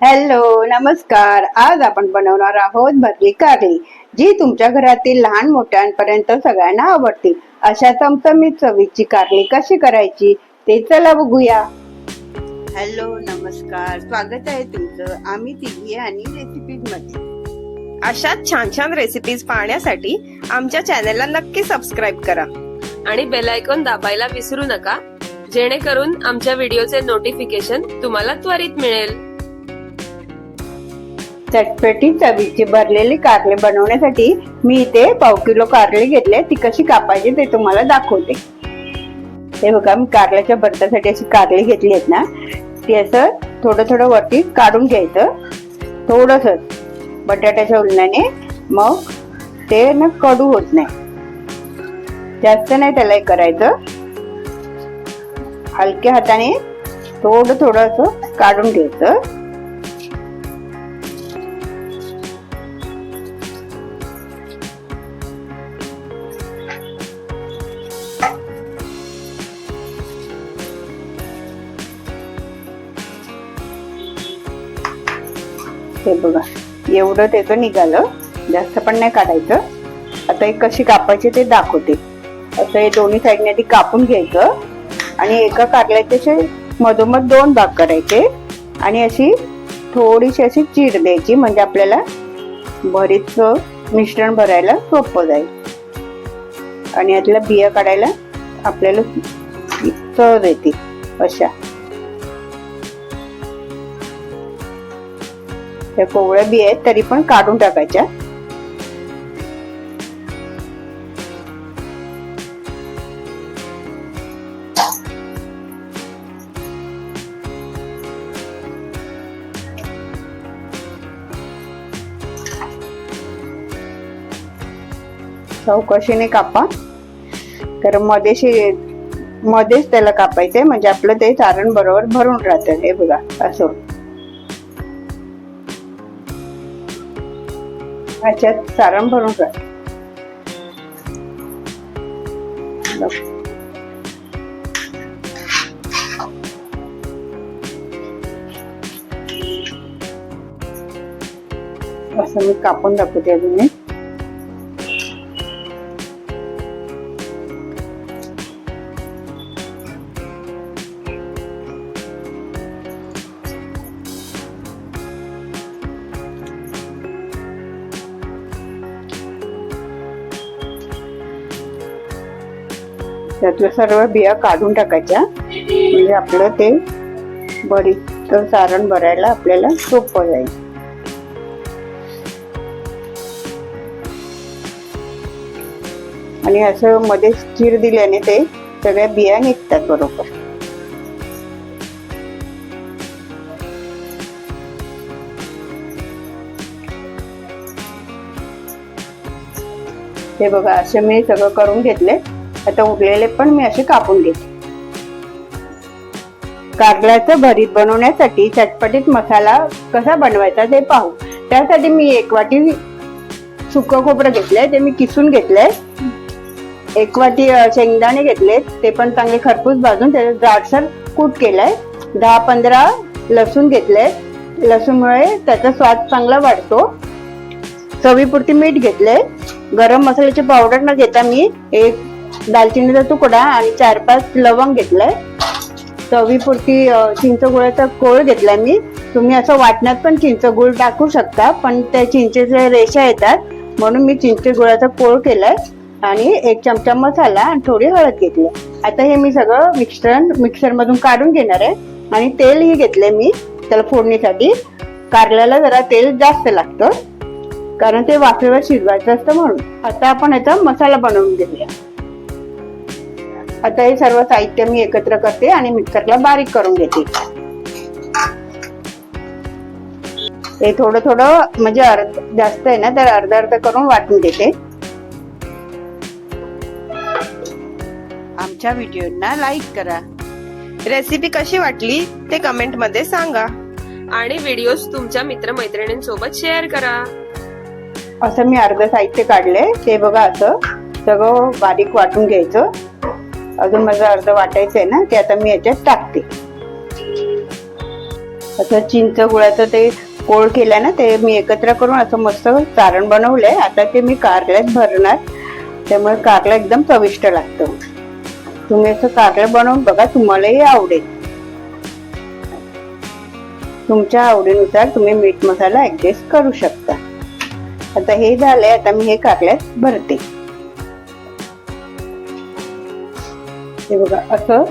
Hello नमस्कार. आज आपण बनवणार आहोत भरली कारली जी तुमच्या घरातील लहान मोठ्यांपर्यंत सगळ्यांना आवडतील अशा चमचमीत चवीची कारली कशी करायची ते चला बघूया. हॅलो नमस्कार. स्वागत आहे तुमचं. आम्ही तिघी आणि रेसिपीजमध्ये. अशाच छान छान रेसिपीज पाहण्यासाठी आमच्या चॅनेलला नक्की सबस्क्राईब करा. आणि बेल आयकॉन दाबायला विसरू नका. जेणेकरून आमच्या व्हिडिओचे नोटिफिकेशन तुम्हाला त्वरित मिळेल. चटपटी चवीची भरलेली कारले बनवण्यासाठी मी इथे पाव किलो कारले घेतले. ती कशी कापायची ते तुम्हाला दाखवते. हे बघा मी कारल्याच्या भरतासाठी अशी कारले घेतली आहेत ना. ती असं थोडं थोडं वरती काढून घ्यायचं. थोडस बटाट्याच्या उलण्याने मग ते ना कडू होत नाही. जास्त नाही त्याला हे करायचं. हलक्या हाताने थोडं थोडं असं काढून घ्यायचं. हे बघा. एवढं त्याचं निघालं. जास्त पण नाही काढायचं. आता एक कशी कापायची ते दाखवते. असं हे दोन्ही साईडने आधी कापून घ्यायचं. आणि एका कारल्याचे मधोमध दोन भाग करायचे. आणि अशी थोडीशी अशी चीर द्यायची. म्हणजे आपल्याला भरीत मिश्रण भरायला सोपं जाईल. आणि यातल्या बिया काढायला आपल्याला सहज येते अशा. त्या कोवळ्या बी आहेत तरी पण काढून टाकायच्या. चौकशीने कापा. तर मध्येशी मध्येच त्याला कापायचंय म्हणजे आपलं ते सारण बरोबर भरून राहतं हे बघा असं. ह्याच्यात सारण भरून राहत असं मी कापून दाखवते अजून त्यातल्या सर्व बिया काढून टाकायच्या. म्हणजे आपलं ते बरीच सारण भरायला आपल्याला सोपं जाईल. आणि असं मध्ये चीर दिल्याने ते सगळ्या बिया निघतात बरोबर. हे बघा असे मी सगळं करून घेतले. आता उरलेले पण मी असे कापून घेते. कारल्याचं भरीत बनवण्यासाठी चटपटीत मसाला कसा बनवायचा ते पाहू. त्यासाठी मी एक वाटी सुकं खोबरं घेतलंय ते मी किसून घेतलंय. एक वाटी शेंगदाणे घेतले ते पण चांगले खरपूस भाजून त्याचा जाडसर कूट केलाय. दहा पंधरा लसूण घेतले लसूणमुळे त्याचा स्वाद चांगला वाढतो. चवीपुरती मीठ घेतले गरम मसाल्याची पावडर न घेता मी एक दालचिनीचा तुकडा आणि चार पाच लवंग घेतलाय. चवीपुरती चिंच गुळाचा कोळ घेतलाय मी. तुम्ही असं वाटण्यात पण चिंच गुळ टाकू शकता पण त्या चिंचेचे रेषा येतात. म्हणून मी चिंचगुळाचा कोळ केलाय आणि एक चमचा मसाला आणि थोडी हळद घेतली. आता हे मी सगळं मिक्सर मिक्सरमधून काढून घेणार आहे. आणि तेलही घेतलंय मी त्याला फोडणीसाठी. कारल्याला जरा तेल जास्त लागतं कारण ते वाफेवर शिजवायचं असतं म्हणून. आता आपण याचा मसाला बनवून घेऊया. आता हे सर्व साहित्य मी एकत्र करते आणि मिक्सरला बारीक करून घेते. हे थोडं थोडं म्हणजे अर्ध जास्त आहे ना तर अर्ध अर्ध करून वाटून घेते. आमच्या व्हिडिओना लाईक करा. रेसिपी कशी वाटली ते कमेंटमध्ये सांगा. आणि व्हिडिओज तुमच्या मित्रमैत्रिणींसोबत शेअर करा. असं मी अर्ध साहित्य काढले ते बघा असं सगळं बारीक वाटून घ्यायचं. अजून माझं अर्ध वाटायचं आहे ना ते आता मी याच्यात टाकते. असं चिंच गुळाचं ते कोळ केलं ना ते मी एकत्र करून असं मस्त सारण बनवलंय. आता ते मी कारल्यात भरणार. त्यामुळे कारलं एकदम चविष्ट लागतं. तुम्ही असं कारलं बनवून बघा तुम्हालाही आवडेल. तुमच्या आवडीनुसार तुम्ही मीठ मसाला ऍडजस्ट करू शकता. आता हे झालंय आता मी हे कारल्यात भरते. हे बघा असं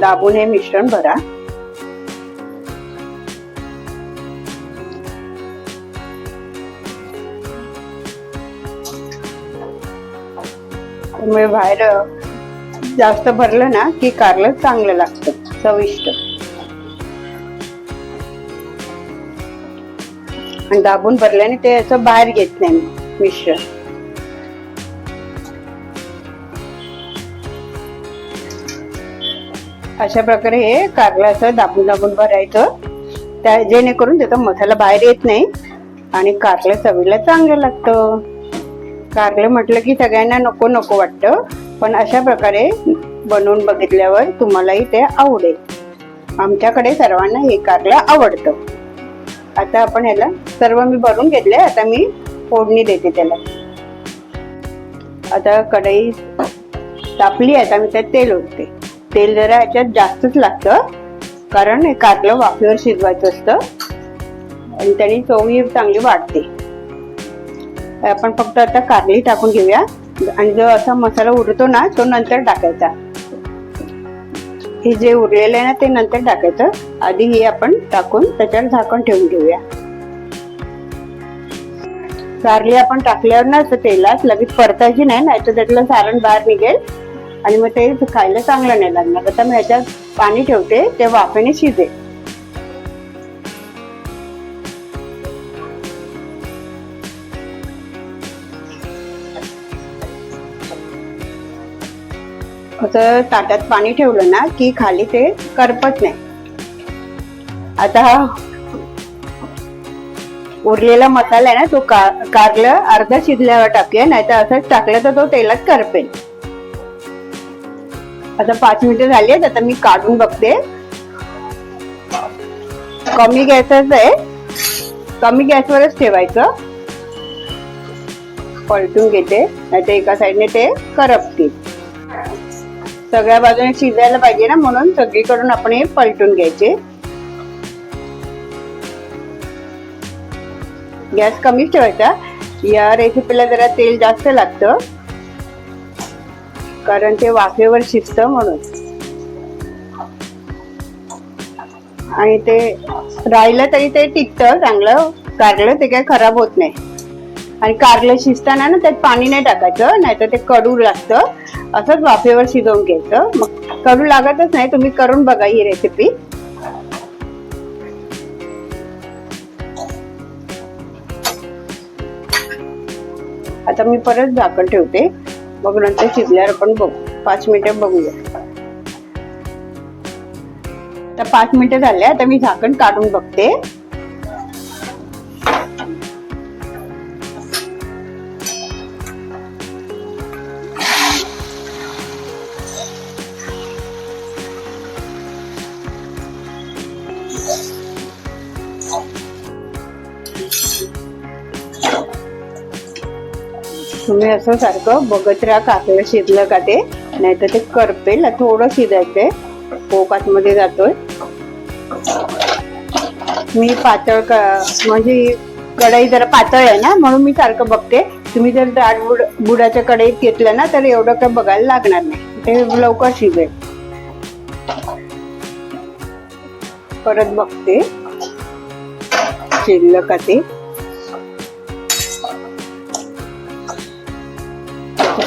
दाबून हे मिश्रण भरा. त्यामुळे बाहेर जास्त भरलं ना की कारलं चांगलं लागतं चविष्ट. आणि दाबून भरल्याने ते असं बाहेर घेत नाही मिश्रण. अशा प्रकारे हे कारल्याचं असं दाबून दाबून भरायचं. त्या जेणेकरून त्याचा मसाला बाहेर येत नाही आणि कारलं चवीला चांगलं लागतं. कारलं म्हटलं की सगळ्यांना नको नको वाटतं पण अशा प्रकारे बनवून बघितल्यावर तुम्हालाही ते आवडेल. आमच्याकडे सर्वांना हे कारलं आवडतं. आता आपण ह्याला सर्व मी भरून घेतले आता मी फोडणी देते त्याला. आता कढई तापली आता मी त्यात तेल ओतते. तेल जरा याच्यात जास्तच लागतं. कारण हे कारलं वाफेवर शिजवायचं असतं. आणि त्याने चवही चांगली वाढते. आपण फक्त आता कारली टाकून घेऊया. आणि जो असा मसाला उरतो ना तो नंतर टाकायचा. हे जे उरलेलं आहे ना ते नंतर टाकायचं. आधी हे आपण टाकून त्याच्यावर झाकण ठेवून घेऊया. कारली आपण टाकल्यावर ना असं तेलात लगेच परतायची नाही नाही तर त्यातलं सारण बाहेर निघेल. आणि मग ते खायला चांगलं नाही लागणार. आता मी ह्याच्यात पाणी ठेवते ते वाफेने शिजे असं ताटात पाणी ठेवलं ना की खाली ते करपत नाही. आता उरलेला मसाला आहे ना तो का कारलं अर्धा शिजल्यावर टाकूया नाही तर असंच टाकलं तर तो तेलात करपेल. आता पाच मिनिटं झाली आहेत आता मी काढून बघते. कमी गॅसच आहे. कमी गॅसवरच ठेवायचं. पलटून घेते नाहीतर एका साईडने ते करपतील. सगळ्या बाजूने शिजायला पाहिजे ना म्हणून सगळीकडून आपण हे पलटून घ्यायचे. गॅस कमीच ठेवायचा. या रेसिपीला जरा तेल जास्त लागतं. कारण ते वाफेवर शिजतं म्हणून. आणि ते राहिलं तरी ते टिकतं चांगलं. कारलं ते काय खराब होत नाही. आणि कारलं शिजताना ना त्यात पाणी नाही टाकायचं नाहीतर ते कडू लागतं. असंच वाफेवर शिजवून घ्यायचं. मग कडू लागतच नाही तुम्ही करून बघा ही रेसिपी आता मी परत झाकण ठेवते. मग नंतर शिजल्यावर आपण बघू. पाच मिनिटं बघूया. आता पाच मिनिटं झाले आता मी झाकण काढून बघते. तुम्ही असं सारखं बघत राहा काकडं शिजलं का ते? नाहीतर ते करपेल थोडं शिजायचंय. पोकात मध्ये जातोय. मी पातळ क- म्हणजे कढई जरा पातळ आहे ना म्हणून मी सारखं बघते. तुम्ही जर दाट बुड बुडाच्या कढईत घेतलं ना तर एवढं काय बघायला लागणार नाही. ते लवकर शिजेल. परत बघते. शिजलं का ते?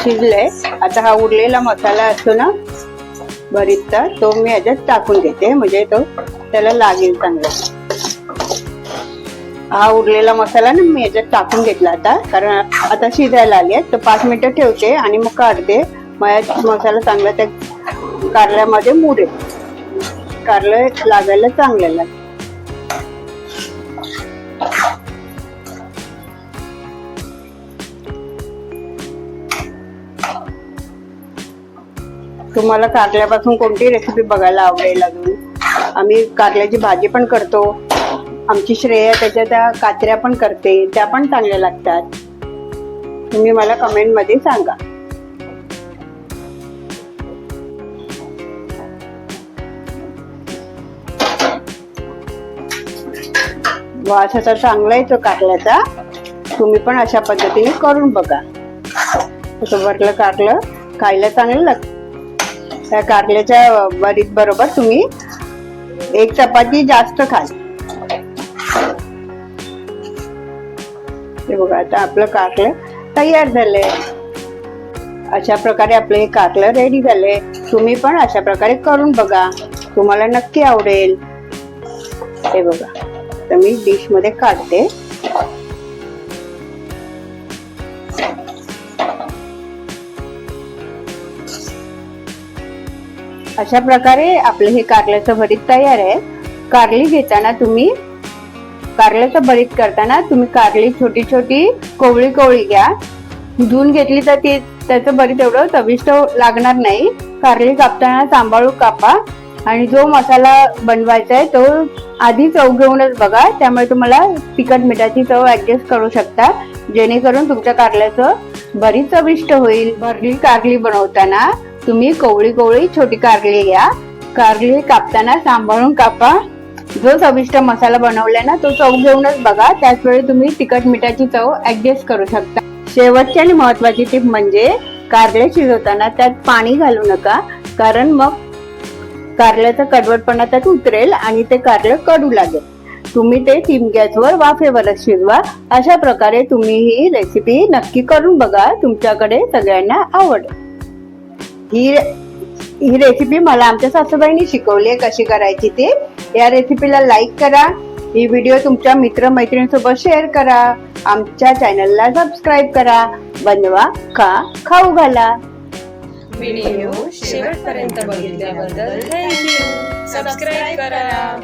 शिजलंय आता हा उरलेला मसाला असतो ना भरीतचा तो मी याच्यात टाकून घेते. म्हणजे तो त्याला लागेल चांगला. हा उरलेला मसाला ना मी याच्यात टाकून घेतला आता. कारण आता शिजायला आली आहे. तर पाच मिनिटं ठेवते आणि मग काढते मग मसाला चांगला त्या कारल्यामध्ये मुरेल. कारलं लागायला चांगलं लागेल तुम्हाला कारल्यापासून कोणती रेसिपी बघायला आवडेल अजून? आम्ही कारल्याची भाजी पण करतो. आमची श्रेया त्याच्या त्या कात्र्या पण करते. त्या पण चांगल्या लागतात. तुम्ही मला कमेंटमध्ये सांगा. वास असा चांगला येतो कारल्याचा तुम्ही पण अशा पद्धतीने करून बघा. तसं भरलं कारलं खायला चांगलं लागतं. त्या कारल्याच्या वरीत बरोबर तुम्ही एक चपाती जास्त खाल. हे बघा आता आपलं कारलं तयार झालंय. अशा प्रकारे आपलं हे कारलं रेडी झालंय. तुम्ही पण अशा प्रकारे करून बघा. तुम्हाला नक्की आवडेल. हे बघा तर मी डिशमध्ये काढते. अशा प्रकारे आपलं हे कारल्याचं भरीत तयार आहे. कारली घेताना तुम्ही कारल्याचं भरीत करताना तुम्ही कारली छोटी छोटी कोवळी कोवळी घ्या. धुवून घेतली तर ती त्याचं भरीत एवढं चविष्ट लागणार नाही. कारली कापताना सांभाळून कापा. आणि जो मसाला बनवायचा आहे तो आधी चव घेऊनच बघा. त्यामुळे तुम्हाला तिखट मिठाची चव ऍडजस्ट करू शकता. जेणेकरून तुमच्या कारल्याचं बरीच चविष्ट होईल. भरली कारली बनवताना. तुम्ही कोवळी कोवळी छोटी कारली घ्या. कारली कापताना सांभाळून कापा. जो चविष्ट मसाला बनवलाय ना तो चव घेऊनच बघा. त्याच वेळी तुम्ही तिखट मिठाची चव ऍडजस्ट करू शकता. शेवटची आणि महत्वाची टीप म्हणजे कारले शिजवताना त्यात पाणी घालू नका. कारण मग कारल्याचा कडवटपणा त्यात उतरेल आणि ते कारलं कडू लागेल. तुम्ही ते सिम गॅसवर वाफेवरच शिजवा. अशा प्रकारे तुम्ही ही रेसिपी नक्की करून बघा. तुमच्याकडे सगळ्यांना आवडेल. ही ही रेसिपी मला आमच्या सासूबाईंनी शिकवली आहे कशी करायची ती. या रेसिपीला लाईक करा. ही व्हिडिओ तुमच्या मित्रमैत्रिणींसोबत शेअर करा. आमच्या चॅनलला सबस्क्राईब करा. बनवा खा खाऊ घाला. व्हिडिओ शेवटपर्यंत बघितल्याबद्दल थँक्यू सबस्क्राईब करा.